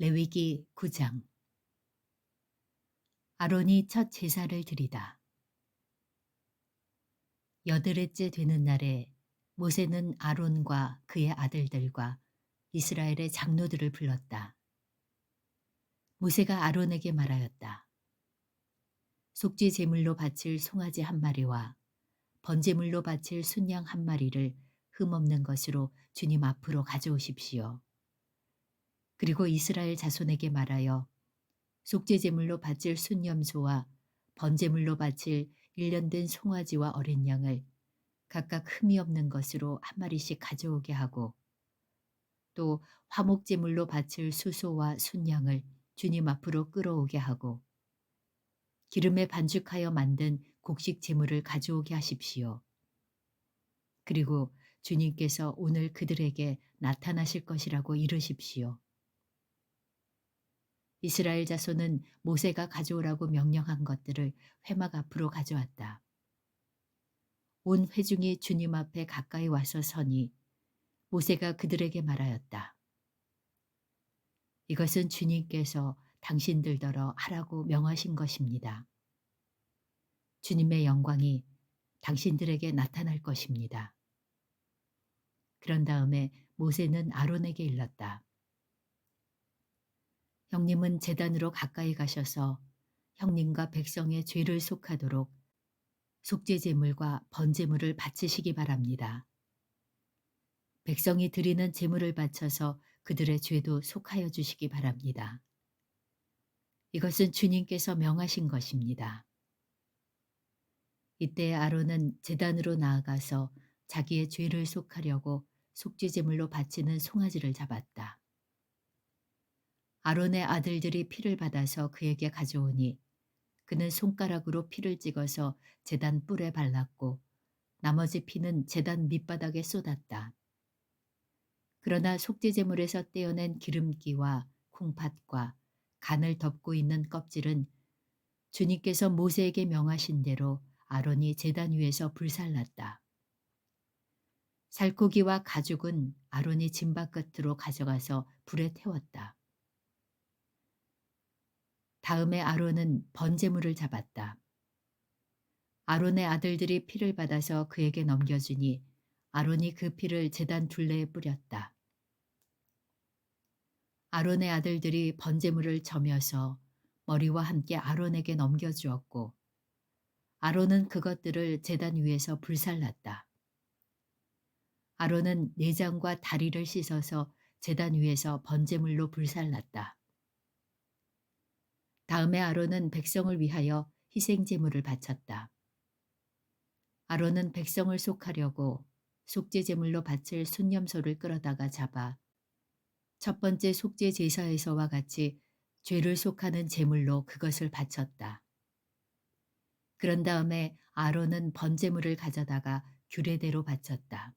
레위기 9장 아론이 첫 제사를 드리다. 여드레째 되는 날에 모세는 아론과 그의 아들들과 이스라엘의 장로들을 불렀다. 모세가 아론에게 말하였다. 속죄 제물로 바칠 송아지 한 마리와 번제물로 바칠 순양 한 마리를 흠없는 것으로 주님 앞으로 가져오십시오. 그리고 이스라엘 자손에게 말하여 속죄 제물로 바칠 순염소와 번제물로 바칠 일년된 송아지와 어린 양을 각각 흠이 없는 것으로 한 마리씩 가져오게 하고 또 화목 제물로 바칠 수소와 순양을 주님 앞으로 끌어오게 하고 기름에 반죽하여 만든 곡식 제물을 가져오게 하십시오. 그리고 주님께서 오늘 그들에게 나타나실 것이라고 이르십시오. 이스라엘 자손은 모세가 가져오라고 명령한 것들을 회막 앞으로 가져왔다. 온 회중이 주님 앞에 가까이 와서 서니 모세가 그들에게 말하였다. 이것은 주님께서 당신들더러 하라고 명하신 것입니다. 주님의 영광이 당신들에게 나타날 것입니다. 그런 다음에 모세는 아론에게 일렀다. 형님은 재단으로 가까이 가셔서 형님과 백성의 죄를 속하도록 속죄제물과 번제물을 바치시기 바랍니다. 백성이 드리는 제물을 바쳐서 그들의 죄도 속하여 주시기 바랍니다. 이것은 주님께서 명하신 것입니다. 이때 아론은 재단으로 나아가서 자기의 죄를 속하려고 속죄제물로 바치는 송아지를 잡았다. 아론의 아들들이 피를 받아서 그에게 가져오니 그는 손가락으로 피를 찍어서 재단 뿔에 발랐고 나머지 피는 재단 밑바닥에 쏟았다. 그러나 속죄제물에서 떼어낸 기름기와 콩팥과 간을 덮고 있는 껍질은 주님께서 모세에게 명하신 대로 아론이 재단 위에서 불살랐다. 살코기와 가죽은 아론이 짐바 끝으로 가져가서 불에 태웠다. 다음에 아론은 번제물을 잡았다. 아론의 아들들이 피를 받아서 그에게 넘겨주니 아론이 그 피를 제단 둘레에 뿌렸다. 아론의 아들들이 번제물을 점여서 머리와 함께 아론에게 넘겨주었고 아론은 그것들을 제단 위에서 불살랐다. 아론은 내장과 다리를 씻어서 제단 위에서 번제물로 불살랐다. 다음에 아론은 백성을 위하여 희생 제물을 바쳤다. 아론은 백성을 속하려고 속죄 제물로 바칠 순념소를 끌어다가 잡아 첫 번째 속죄 제사에서와 같이 죄를 속하는 제물로 그것을 바쳤다. 그런 다음에 아론은 번제물을 가져다가 규례대로 바쳤다.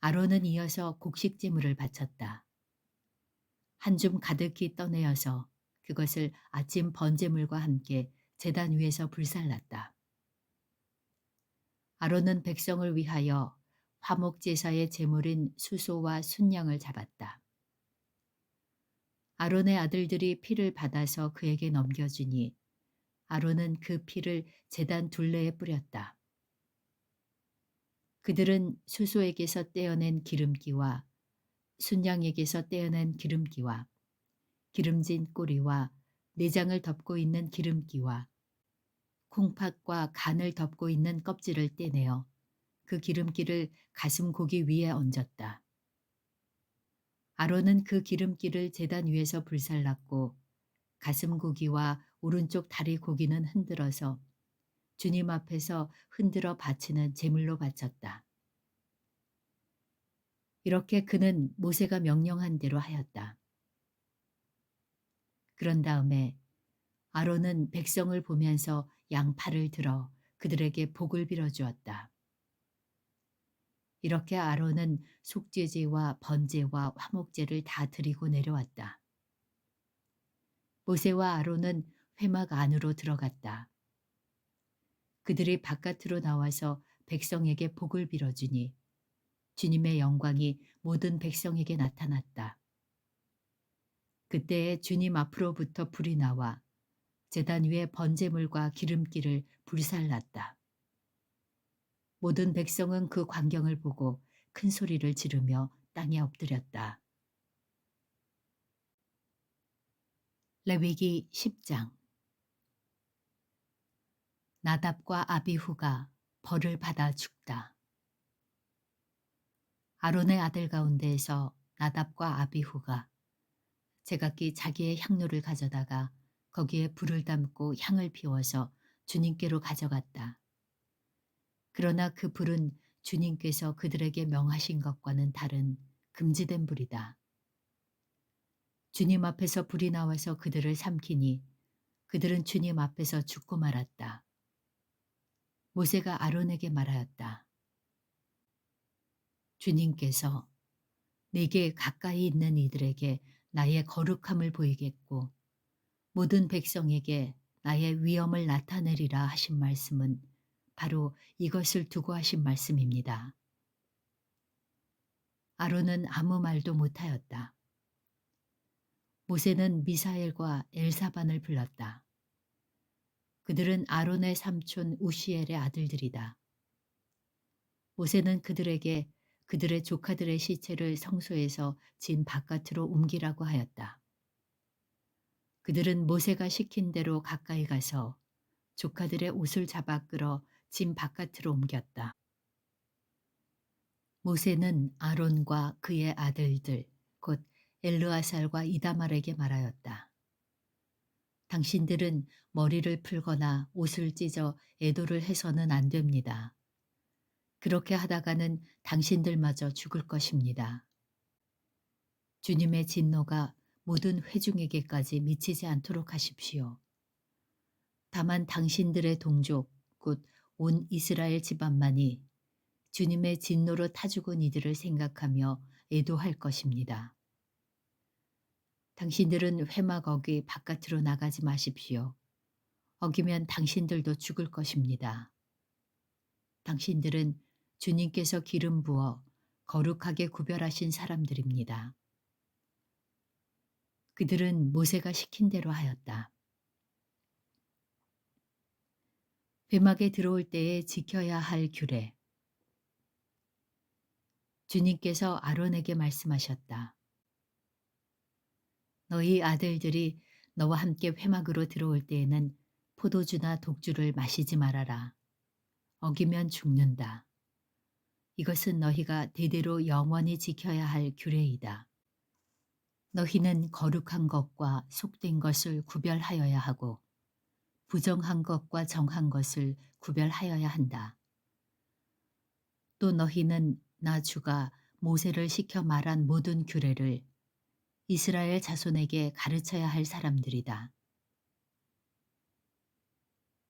아론은 이어서 곡식 제물을 바쳤다. 한 줌 가득히 떠내어서 그것을 아침 번제물과 함께 재단 위에서 불살랐다. 아론은 백성을 위하여 화목 제사의 제물인 수소와 순양을 잡았다. 아론의 아들들이 피를 받아서 그에게 넘겨주니 아론은 그 피를 재단 둘레에 뿌렸다. 그들은 수소에게서 떼어낸 기름기와 순양에게서 떼어낸 기름기와 기름진 꼬리와 내장을 덮고 있는 기름기와 콩팥과 간을 덮고 있는 껍질을 떼내어 그 기름기를 가슴 고기 위에 얹었다. 아론은 그 기름기를 재단 위에서 불살랐고 가슴 고기와 오른쪽 다리 고기는 흔들어서 주님 앞에서 흔들어 바치는 제물로 바쳤다. 이렇게 그는 모세가 명령한 대로 하였다. 그런 다음에 아론은 백성을 보면서 양팔을 들어 그들에게 복을 빌어 주었다. 이렇게 아론은 속죄제와 번제와 화목제를 다 드리고 내려왔다. 모세와 아론은 회막 안으로 들어갔다. 그들이 바깥으로 나와서 백성에게 복을 빌어주니 주님의 영광이 모든 백성에게 나타났다. 그때에 주님 앞으로부터 불이 나와 제단 위에 번제물과 기름기를 불살랐다. 모든 백성은 그 광경을 보고 큰 소리를 지르며 땅에 엎드렸다. 레위기 10장 나답과 아비후가 벌을 받아 죽다. 아론의 아들 가운데에서 나답과 아비후가 제각기 자기의 향로를 가져다가 거기에 불을 담고 향을 피워서 주님께로 가져갔다. 그러나 그 불은 주님께서 그들에게 명하신 것과는 다른 금지된 불이다. 주님 앞에서 불이 나와서 그들을 삼키니 그들은 주님 앞에서 죽고 말았다. 모세가 아론에게 말하였다. 주님께서 내게 가까이 있는 이들에게 나의 거룩함을 보이겠고 모든 백성에게 나의 위엄을 나타내리라 하신 말씀은 바로 이것을 두고 하신 말씀입니다. 아론은 아무 말도 못하였다. 모세는 미사엘과 엘사반을 불렀다. 그들은 아론의 삼촌 우시엘의 아들들이다. 모세는 그들에게 그들의 조카들의 시체를 성소에서 진 바깥으로 옮기라고 하였다. 그들은 모세가 시킨 대로 가까이 가서 조카들의 옷을 잡아 끌어 진 바깥으로 옮겼다. 모세는 아론과 그의 아들들 곧 엘르아살과 이다말에게 말하였다. 당신들은 머리를 풀거나 옷을 찢어 애도를 해서는 안 됩니다. 그렇게 하다가는 당신들마저 죽을 것입니다. 주님의 진노가 모든 회중에게까지 미치지 않도록 하십시오. 다만 당신들의 동족, 곧 온 이스라엘 집안만이 주님의 진노로 타 죽은 이들을 생각하며 애도할 것입니다. 당신들은 회막 어기 바깥으로 나가지 마십시오. 어기면 당신들도 죽을 것입니다. 당신들은 주님께서 기름 부어 거룩하게 구별하신 사람들입니다. 그들은 모세가 시킨 대로 하였다. 회막에 들어올 때에 지켜야 할 규례. 주님께서 아론에게 말씀하셨다. 너희 아들들이 너와 함께 회막으로 들어올 때에는 포도주나 독주를 마시지 말아라. 어기면 죽는다. 이것은 너희가 대대로 영원히 지켜야 할 규례이다. 너희는 거룩한 것과 속된 것을 구별하여야 하고 부정한 것과 정한 것을 구별하여야 한다. 또 너희는 나 주가 모세를 시켜 말한 모든 규례를 이스라엘 자손에게 가르쳐야 할 사람들이다.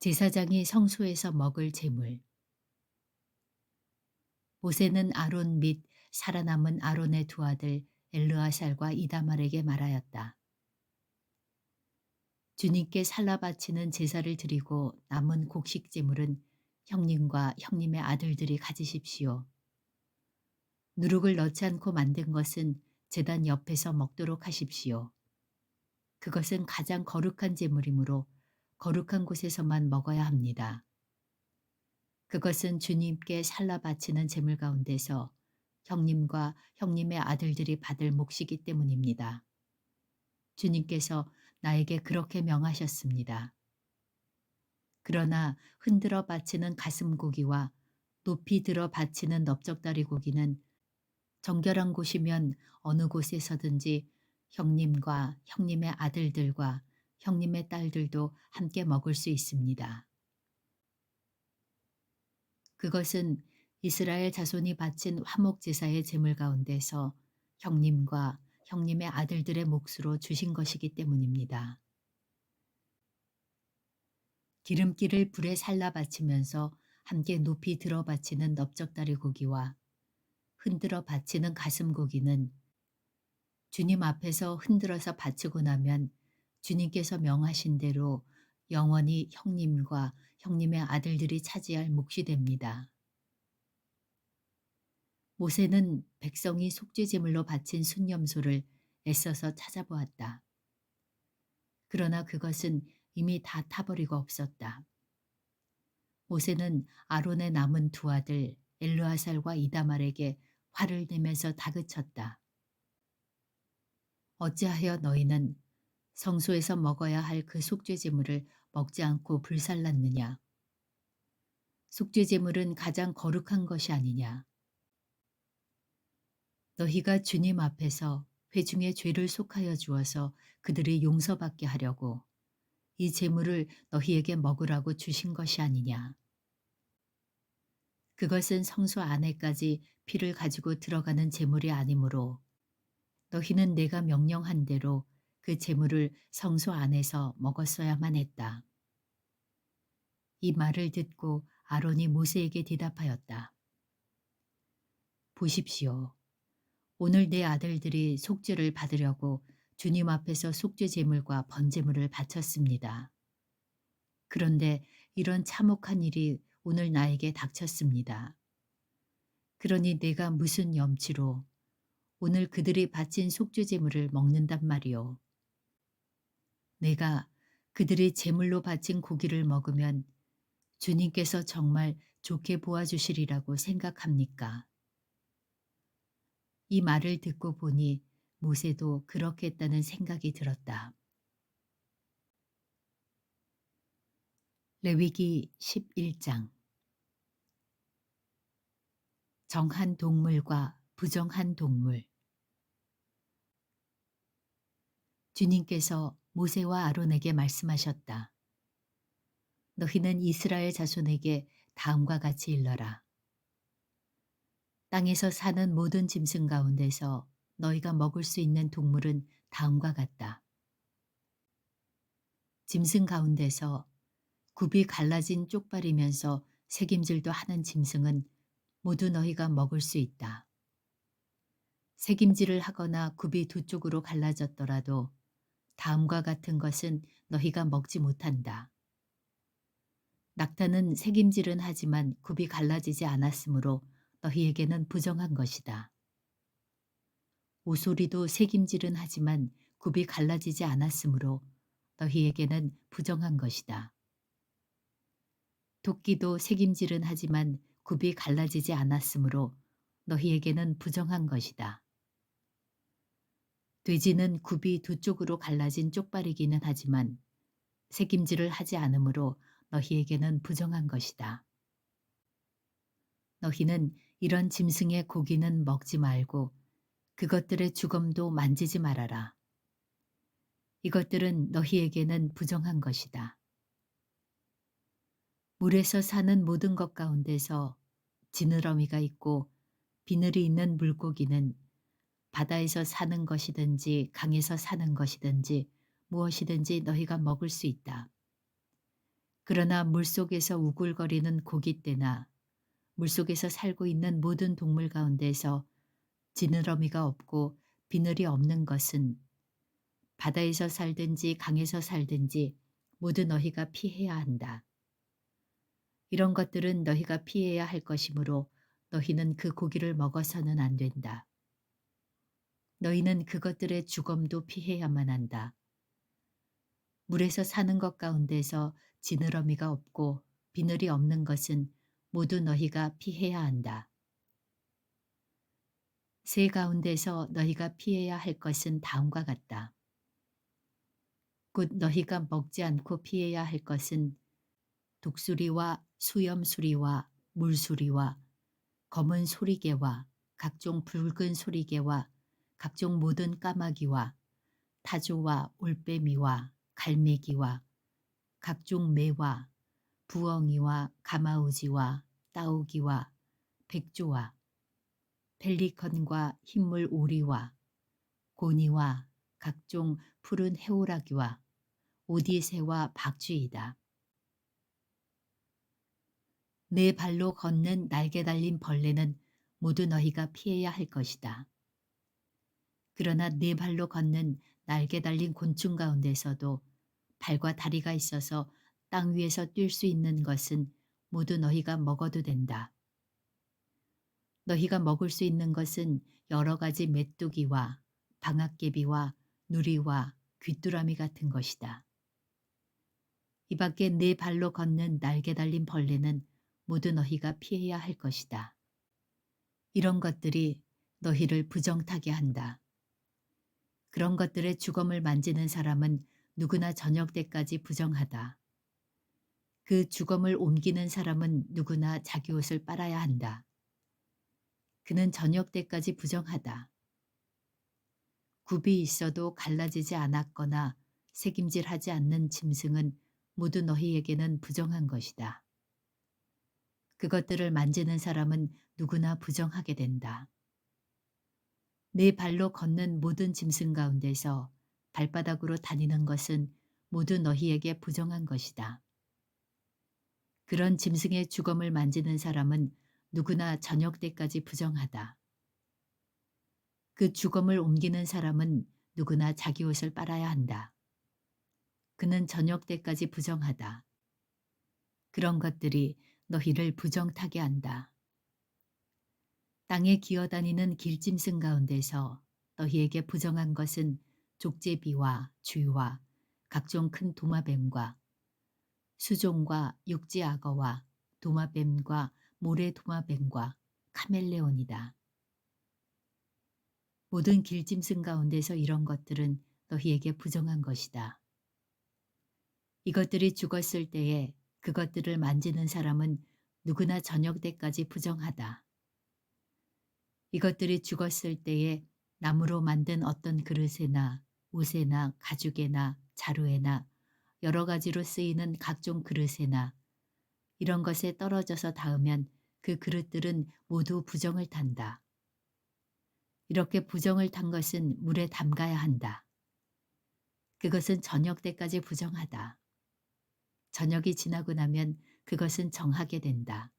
제사장이 성소에서 먹을 재물 모세는 아론 및 살아남은 아론의 두 아들 엘르아살과 이다말에게 말하였다. 주님께 살라 바치는 제사를 드리고 남은 곡식 제물은 형님과 형님의 아들들이 가지십시오. 누룩을 넣지 않고 만든 것은 제단 옆에서 먹도록 하십시오. 그것은 가장 거룩한 제물이므로 거룩한 곳에서만 먹어야 합니다. 그것은 주님께 살라 바치는 제물 가운데서 형님과 형님의 아들들이 받을 몫이기 때문입니다. 주님께서 나에게 그렇게 명하셨습니다. 그러나 흔들어 바치는 가슴 고기와 높이 들어 바치는 넓적다리 고기는 정결한 곳이면 어느 곳에서든지 형님과 형님의 아들들과 형님의 딸들도 함께 먹을 수 있습니다. 그것은 이스라엘 자손이 바친 화목 제사의 제물 가운데서 형님과 형님의 아들들의 몫으로 주신 것이기 때문입니다. 기름기를 불에 살라 바치면서 함께 높이 들어 바치는 넓적다리 고기와 흔들어 바치는 가슴 고기는 주님 앞에서 흔들어서 바치고 나면 주님께서 명하신 대로 영원히 형님과 형님의 아들들이 차지할 몫이 됩니다. 모세는 백성이 속죄제물로 바친 순념소를 애써서 찾아보았다. 그러나 그것은 이미 다 타버리고 없었다. 모세는 아론의 남은 두 아들 엘르아살과 이다말에게 화를 내면서 다그쳤다. 어찌하여 너희는 성소에서 먹어야 할 그 속죄 제물을 먹지 않고 불살랐느냐? 속죄 제물은 가장 거룩한 것이 아니냐? 너희가 주님 앞에서 회중의 죄를 속하여 주어서 그들이 용서받게 하려고 이 제물을 너희에게 먹으라고 주신 것이 아니냐? 그것은 성소 안에까지 피를 가지고 들어가는 제물이 아니므로 너희는 내가 명령한 대로 그 제물을 성소 안에서 먹었어야만 했다. 이 말을 듣고 아론이 모세에게 대답하였다. 보십시오. 오늘 내 아들들이 속죄를 받으려고 주님 앞에서 속죄 제물과 번제물을 바쳤습니다. 그런데 이런 참혹한 일이 오늘 나에게 닥쳤습니다. 그러니 내가 무슨 염치로 오늘 그들이 바친 속죄 제물을 먹는단 말이오. 내가 그들이 제물로 바친 고기를 먹으면 주님께서 정말 좋게 보아주시리라고 생각합니까? 이 말을 듣고 보니 모세도 그렇게 했다는 생각이 들었다. 레위기 11장 정한 동물과 부정한 동물 주님께서 모세와 아론에게 말씀하셨다. 너희는 이스라엘 자손에게 다음과 같이 일러라. 땅에서 사는 모든 짐승 가운데서 너희가 먹을 수 있는 동물은 다음과 같다. 짐승 가운데서 굽이 갈라진 쪽발이면서 새김질도 하는 짐승은 모두 너희가 먹을 수 있다. 새김질을 하거나 굽이 두 쪽으로 갈라졌더라도 다음과 같은 것은 너희가 먹지 못한다. 낙타는 새김질은 하지만 굽이 갈라지지 않았으므로 너희에게는 부정한 것이다. 오소리도 새김질은 하지만 굽이 갈라지지 않았으므로 너희에게는 부정한 것이다. 도끼도 새김질은 하지만 굽이 갈라지지 않았으므로 너희에게는 부정한 것이다. 돼지는 굽이 두 쪽으로 갈라진 쪽발이기는 하지만 새김질을 하지 않으므로 너희에게는 부정한 것이다. 너희는 이런 짐승의 고기는 먹지 말고 그것들의 주검도 만지지 말아라. 이것들은 너희에게는 부정한 것이다. 물에서 사는 모든 것 가운데서 지느러미가 있고 비늘이 있는 물고기는 바다에서 사는 것이든지 강에서 사는 것이든지 무엇이든지 너희가 먹을 수 있다. 그러나 물속에서 우글거리는 고깃대나 물속에서 살고 있는 모든 동물 가운데서 지느러미가 없고 비늘이 없는 것은 바다에서 살든지 강에서 살든지 모두 너희가 피해야 한다. 이런 것들은 너희가 피해야 할 것이므로 너희는 그 고기를 먹어서는 안 된다. 너희는 그것들의 주검도 피해야만 한다. 물에서 사는 것 가운데서 지느러미가 없고 비늘이 없는 것은 모두 너희가 피해야 한다. 새 가운데서 너희가 피해야 할 것은 다음과 같다. 곧 너희가 먹지 않고 피해야 할 것은 독수리와 수염수리와 물수리와 검은 소리개와 각종 붉은 소리개와 각종 모든 까마귀와 타조와 올빼미와 갈매기와 각종 매와 부엉이와 가마우지와 따오기와 백조와 펠리컨과 흰물 오리와 고니와 각종 푸른 해오라기와 오디새와 박쥐이다. 내 발로 걷는 날개 달린 벌레는 모두 너희가 피해야 할 것이다. 그러나 네 발로 걷는 날개 달린 곤충 가운데서도 발과 다리가 있어서 땅 위에서 뛸 수 있는 것은 모두 너희가 먹어도 된다. 너희가 먹을 수 있는 것은 여러 가지 메뚜기와 방앗개비와 누리와 귀뚜라미 같은 것이다. 이 밖에 네 발로 걷는 날개 달린 벌레는 모두 너희가 피해야 할 것이다. 이런 것들이 너희를 부정타게 한다. 그런 것들의 주검을 만지는 사람은 누구나 저녁 때까지 부정하다. 그 주검을 옮기는 사람은 누구나 자기 옷을 빨아야 한다. 그는 저녁 때까지 부정하다. 굽이 있어도 갈라지지 않았거나 새김질하지 않는 짐승은 모두 너희에게는 부정한 것이다. 그것들을 만지는 사람은 누구나 부정하게 된다. 네 발로 걷는 모든 짐승 가운데서 발바닥으로 다니는 것은 모두 너희에게 부정한 것이다. 그런 짐승의 주검을 만지는 사람은 누구나 저녁 때까지 부정하다. 그 주검을 옮기는 사람은 누구나 자기 옷을 빨아야 한다. 그는 저녁 때까지 부정하다. 그런 것들이 너희를 부정타게 한다. 땅에 기어다니는 길짐승 가운데서 너희에게 부정한 것은 족제비와 쥐와 각종 큰 도마뱀과 수종과 육지악어와 도마뱀과 모래도마뱀과 카멜레온이다. 모든 길짐승 가운데서 이런 것들은 너희에게 부정한 것이다. 이것들이 죽었을 때에 그것들을 만지는 사람은 누구나 저녁 때까지 부정하다. 이것들이 죽었을 때에 나무로 만든 어떤 그릇에나 옷에나 가죽에나 자루에나 여러 가지로 쓰이는 각종 그릇에나 이런 것에 떨어져서 닿으면 그 그릇들은 모두 부정을 탄다. 이렇게 부정을 탄 것은 물에 담가야 한다. 그것은 저녁 때까지 부정하다. 저녁이 지나고 나면 그것은 정하게 된다.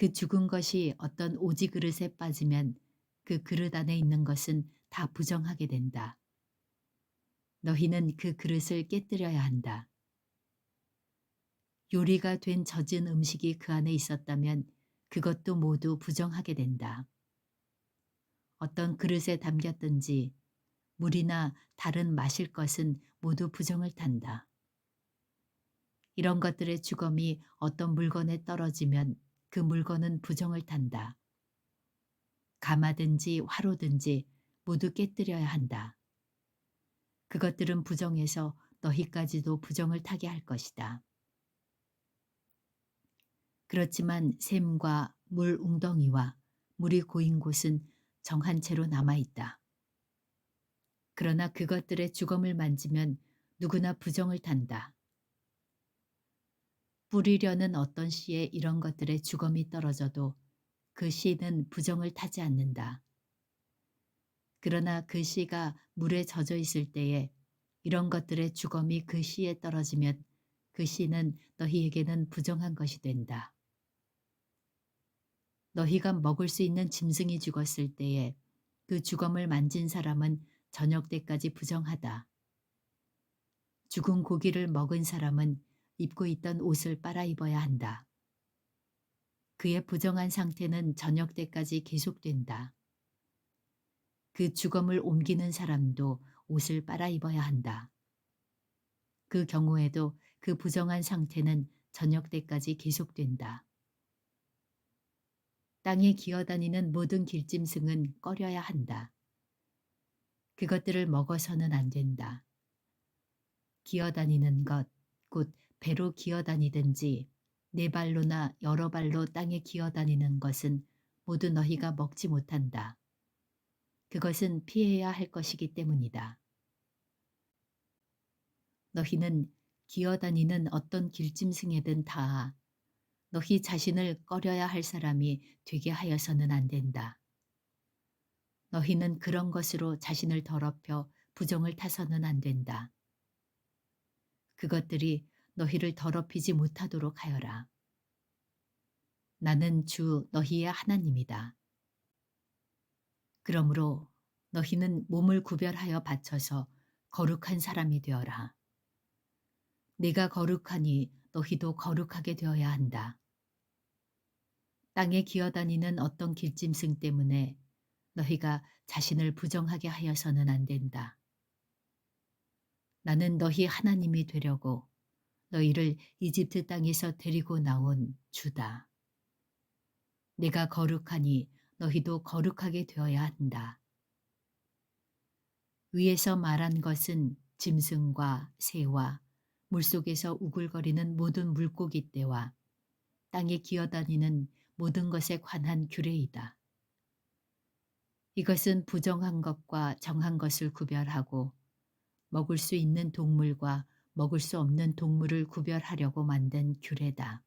그 죽은 것이 어떤 오지 그릇에 빠지면 그 그릇 안에 있는 것은 다 부정하게 된다. 너희는 그 그릇을 깨뜨려야 한다. 요리가 된 젖은 음식이 그 안에 있었다면 그것도 모두 부정하게 된다. 어떤 그릇에 담겼든지 물이나 다른 마실 것은 모두 부정을 탄다. 이런 것들의 주검이 어떤 물건에 떨어지면 그 물건은 부정을 탄다. 가마든지 화로든지 모두 깨뜨려야 한다. 그것들은 부정해서 너희까지도 부정을 타게 할 것이다. 그렇지만 샘과 물 웅덩이와 물이 고인 곳은 정한 채로 남아있다. 그러나 그것들의 주검을 만지면 누구나 부정을 탄다. 뿌리려는 어떤 씨에 이런 것들의 주검이 떨어져도 그 씨는 부정을 타지 않는다. 그러나 그 씨가 물에 젖어 있을 때에 이런 것들의 주검이 그 씨에 떨어지면 그 씨는 너희에게는 부정한 것이 된다. 너희가 먹을 수 있는 짐승이 죽었을 때에 그 주검을 만진 사람은 저녁 때까지 부정하다. 죽은 고기를 먹은 사람은 입고 있던 옷을 빨아 입어야 한다. 그의 부정한 상태는 저녁 때까지 계속된다. 그 주검을 옮기는 사람도 옷을 빨아 입어야 한다. 그 경우에도 그 부정한 상태는 저녁 때까지 계속된다. 땅에 기어다니는 모든 길짐승은 꺼려야 한다. 그것들을 먹어서는 안 된다. 기어다니는 것, 곧 배로 기어다니든지 네 발로나 여러 발로 땅에 기어다니는 것은 모두 너희가 먹지 못한다. 그것은 피해야 할 것이기 때문이다. 너희는 기어다니는 어떤 길짐승에든 다 너희 자신을 꺼려야 할 사람이 되게 하여서는 안 된다. 너희는 그런 것으로 자신을 더럽혀 부정을 타서는 안 된다. 그것들이 너희를 더럽히지 못하도록 하여라. 나는 주 너희의 하나님이다. 그러므로 너희는 몸을 구별하여 바쳐서 거룩한 사람이 되어라. 내가 거룩하니 너희도 거룩하게 되어야 한다. 땅에 기어다니는 어떤 길짐승 때문에 너희가 자신을 부정하게 하여서는 안 된다. 나는 너희 하나님이 되려고 너희를 이집트 땅에서 데리고 나온 주다. 내가 거룩하니 너희도 거룩하게 되어야 한다. 위에서 말한 것은 짐승과 새와 물속에서 우글거리는 모든 물고기 떼와 땅에 기어다니는 모든 것에 관한 규례이다. 이것은 부정한 것과 정한 것을 구별하고 먹을 수 있는 동물과 먹을 수 없는 동물을 구별하려고 만든 규례다.